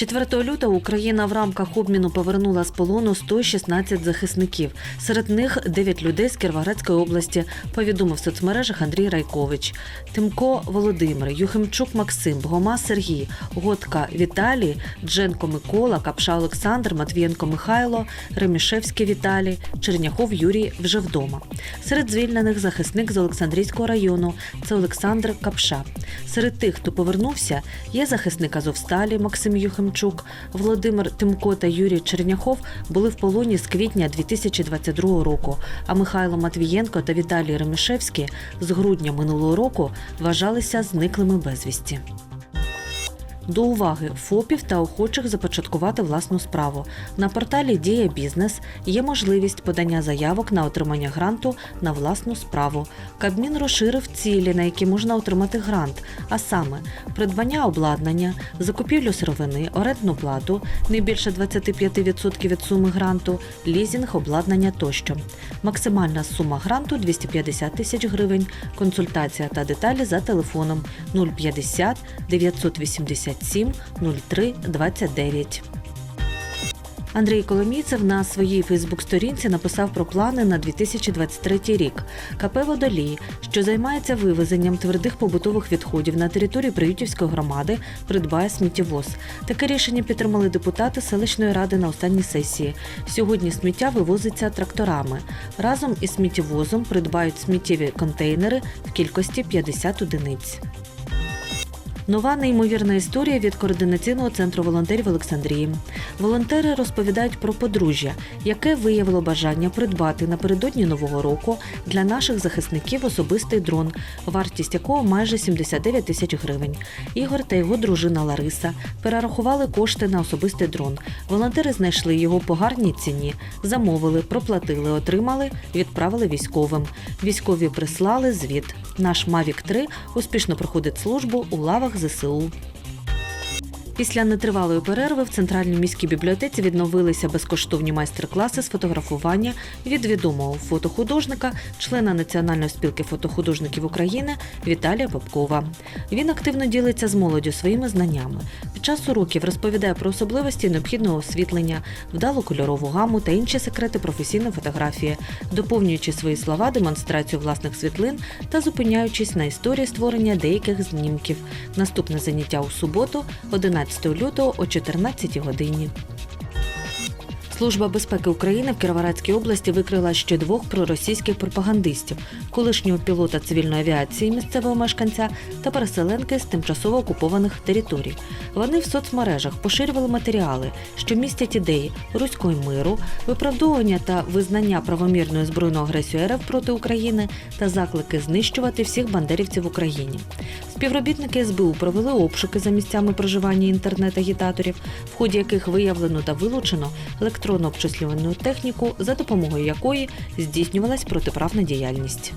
4 лютого Україна в рамках обміну повернула з полону 116 захисників. Серед них 9 людей з Кіровоградської області, повідомив в соцмережах Андрій Райкович. Тимко Володимир, Юхимчук Максим, Бгома Сергій, Готка Віталій, Дженко Микола, Капша Олександр, Матвієнко Михайло, Ремішевський Віталій, Черняхов Юрій вже вдома. Серед звільнених захисник з Олександрійського району це Олександр Капша. Серед тих, хто повернувся, є захисник Азовсталі Максим Юхимчук, Володимир Тимко та Юрій Черняхов були в полоні з квітня 2022 року. А Михайло Матвієнко та Віталій Ремішевський з грудня минулого року вважалися зниклими безвісті. До уваги ФОПів та охочих започаткувати власну справу. На порталі Дія Бізнес є можливість подання заявок на отримання гранту на власну справу. Кабмін розширив цілі, на які можна отримати грант, а саме придбання обладнання, закупівлю сировини, орендну плату, не більше 25% від суми гранту, лізінг, обладнання тощо. Максимальна сума гранту 250 тисяч гривень. Консультація та деталі за телефоном 050 987 03 29. Андрій Коломійцев на своїй Фейсбук-сторінці написав про плани на 2023 рік. КП Водолій, що займається вивезенням твердих побутових відходів на території Приютівської громади, придбає сміттєвоз. Таке рішення підтримали депутати селищної ради на останній сесії. Сьогодні сміття вивозиться тракторами. Разом із сміттєвозом придбають сміттєві контейнери в кількості 50 одиниць. Нова неймовірна історія від координаційного центру волонтерів Олександрії. Волонтери розповідають про подружжя, яке виявило бажання придбати напередодні нового року для наших захисників особистий дрон, вартість якого майже 79 тисяч гривень. Ігор та його дружина Лариса перерахували кошти на особистий дрон. Волонтери знайшли його по гарній ціні, замовили, проплатили, отримали, відправили військовим. Військові прислали звіт. Наш Mavic 3 успішно проходить службу у лавах a à saúde Після нетривалої перерви в центральній міській бібліотеці відновилися безкоштовні майстер-класи з фотографування від відомого фотохудожника, члена Національної спілки фотохудожників України Віталія Попкова. Він активно ділиться з молоддю своїми знаннями. Під час уроків розповідає про особливості необхідного освітлення, вдалу кольорову гаму та інші секрети професійної фотографії, доповнюючи свої слова демонстрацію власних світлин та зупиняючись на історії створення деяких знімків. Наступне заняття у суботу, 11 лютого о 14 годині. Служба безпеки України в Кіровоградській області викрила ще двох проросійських пропагандистів, колишнього пілота цивільної авіації місцевого мешканця та переселенки з тимчасово окупованих територій. Вони в соцмережах поширювали матеріали, що містять ідеї руського миру, виправдовування та визнання правомірної збройної агресії РФ проти України та заклики знищувати всіх бандерівців в Україні. Співробітники СБУ провели обшуки за місцями проживання інтернет-агітаторів, в ході яких виявлено та вилучено електронну обчислювальну техніку, за допомогою якої здійснювалась протиправна діяльність.